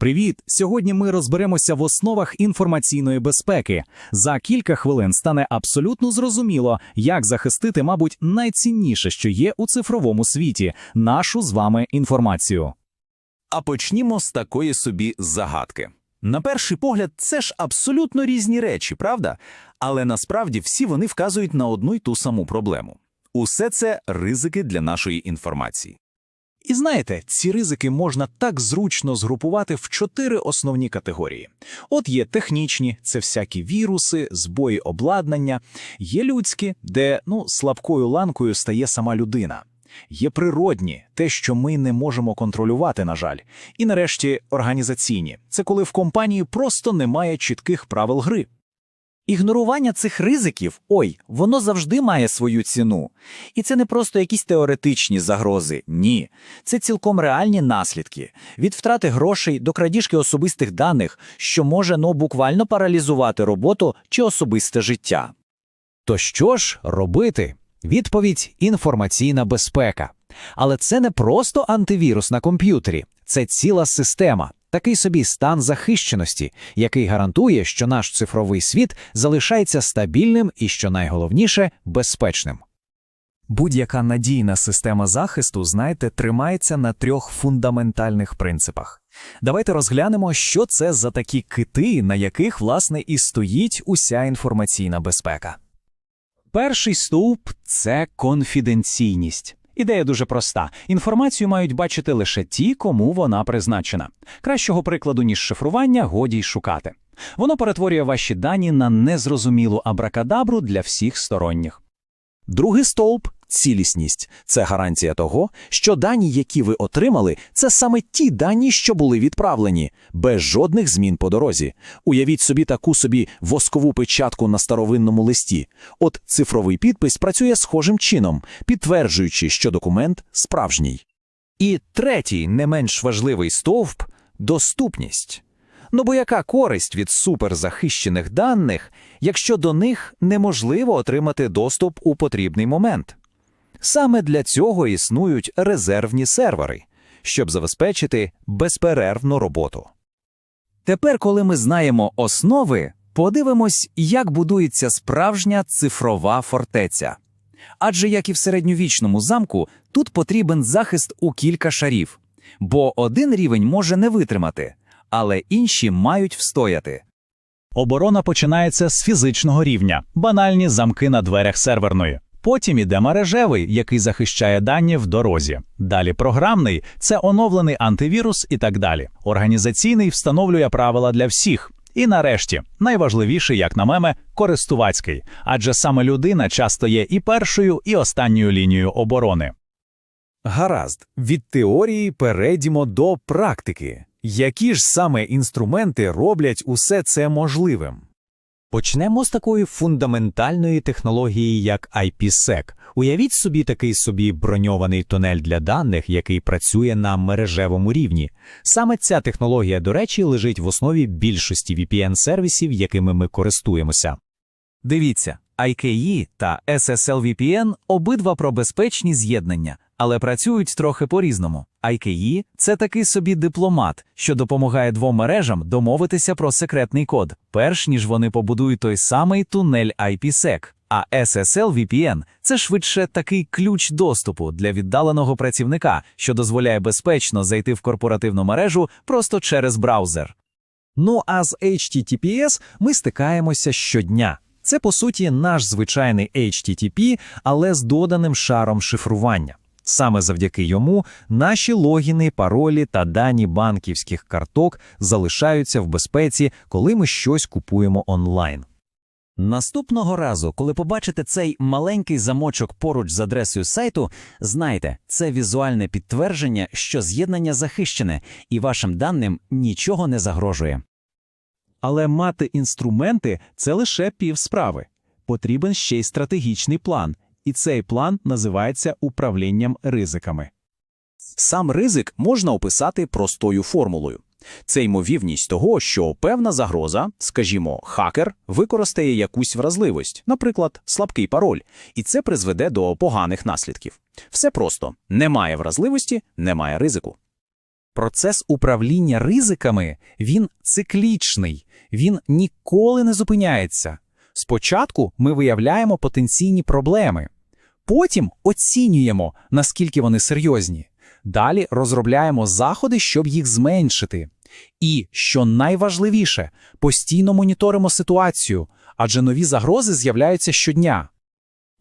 Привіт! Сьогодні ми розберемося в основах інформаційної безпеки. За кілька хвилин стане абсолютно зрозуміло, як захистити, мабуть, найцінніше, що є у цифровому світі нашу з вами інформацію. А почнімо з такої собі загадки. На перший погляд, це ж абсолютно різні речі, правда? Але насправді всі вони вказують на одну й ту саму проблему. Усе це ризики для нашої інформації. І знаєте, ці ризики можна так зручно згрупувати в чотири основні категорії. От є технічні, це всякі віруси, збої обладнання, є людські, де ну, слабкою ланкою стає сама людина. Є природні, те, що ми не можемо контролювати, на жаль. І нарешті організаційні це коли в компанії просто немає чітких правил гри. Ігнорування цих ризиків, ой, воно завжди має свою ціну. І це не просто якісь теоретичні загрози. Ні. Це цілком реальні наслідки від втрати грошей до крадіжки особистих даних, що може ну, буквально паралізувати роботу чи особисте життя. То що ж робити? Відповідь інформаційна безпека. Але це не просто антивірус на комп'ютері, це ціла система, такий собі стан захищеності, який гарантує, що наш цифровий світ залишається стабільним і, що найголовніше, безпечним. Будь-яка надійна система захисту, знаєте, тримається на трьох фундаментальних принципах. Давайте розглянемо, що це за такі кити, на яких, власне, і стоїть уся інформаційна безпека. Перший стовп це конфіденційність. Ідея дуже проста: інформацію мають бачити лише ті, кому вона призначена. Кращого прикладу, ніж шифрування, годі й шукати. Воно перетворює ваші дані на незрозумілу абракадабру для всіх сторонніх. Другий стовп цілісність це гарантія того, що дані, які ви отримали, це саме ті дані, що були відправлені, без жодних змін по дорозі. Уявіть собі таку собі воскову печатку на старовинному листі. От цифровий підпис працює схожим чином, підтверджуючи, що документ справжній. І третій, не менш важливий стовп доступність. Ну бо яка користь від суперзахищених даних, якщо до них неможливо отримати доступ у потрібний момент? Саме для цього існують резервні сервери, щоб забезпечити безперервну роботу. Тепер, коли ми знаємо основи, подивимось, як будується справжня цифрова фортеця. Адже, як і в середньовічному замку, тут потрібен захист у кілька шарів, бо один рівень може не витримати, але інші мають встояти. Оборона починається з фізичного рівня, банальні замки на дверях серверної. Потім іде мережевий, який захищає дані в дорозі. Далі програмний це оновлений антивірус і так далі. Організаційний встановлює правила для всіх. І нарешті, найважливіший, як на меме, користувацький, адже саме людина часто є і першою, і останньою лінією оборони. Гаразд, від теорії перейдімо до практики. Які ж саме інструменти роблять усе це можливим? Почнемо з такої фундаментальної технології, як IPsec. Уявіть собі такий собі броньований тунель для даних, який працює на мережевому рівні. Саме ця технологія, до речі, лежить в основі більшості VPN-сервісів, якими ми користуємося. Дивіться, IKE та SSL VPN обидва про безпечні з'єднання, але працюють трохи по-різному. IKE – це такий собі дипломат, що допомагає двом мережам домовитися про секретний код, перш ніж вони побудують той самий тунель IPsec. А SSL це швидше такий ключ доступу для віддаленого працівника, що дозволяє безпечно зайти в корпоративну мережу просто через браузер. Ну а з HTTPS ми стикаємося щодня. Це, по суті, наш звичайний HTTP, але з доданим шаром шифрування. Саме завдяки йому наші логіни, паролі та дані банківських карток залишаються в безпеці, коли ми щось купуємо онлайн. Наступного разу, коли побачите цей маленький замочок поруч з адресою сайту, знайте, це візуальне підтвердження, що з'єднання захищене і вашим даним нічого не загрожує. Але мати інструменти це лише півсправи. Потрібен ще й стратегічний план, і цей план називається управлінням ризиками. Сам ризик можна описати простою формулою. Це ймовірність того, що певна загроза, скажімо, хакер, використає якусь вразливість, наприклад, слабкий пароль, і це призведе до поганих наслідків. Все просто немає вразливості, немає ризику. Процес управління ризиками він циклічний, він ніколи не зупиняється. Спочатку ми виявляємо потенційні проблеми, потім оцінюємо, наскільки вони серйозні. Далі розробляємо заходи, щоб їх зменшити. І, що найважливіше, постійно моніторимо ситуацію, адже нові загрози з'являються щодня.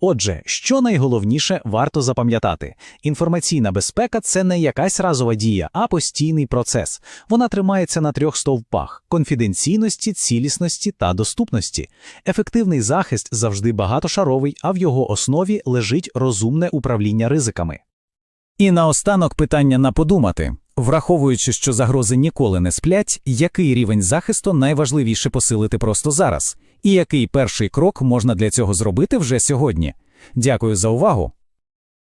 Отже, що найголовніше варто запам'ятати: інформаційна безпека це не якась разова дія, а постійний процес. Вона тримається на трьох стовпах: конфіденційності, цілісності та доступності. Ефективний захист завжди багатошаровий, а в його основі лежить розумне управління ризиками. І наостанок питання на подумати. Враховуючи, що загрози ніколи не сплять, який рівень захисту найважливіше посилити просто зараз? І який перший крок можна для цього зробити вже сьогодні? Дякую за увагу.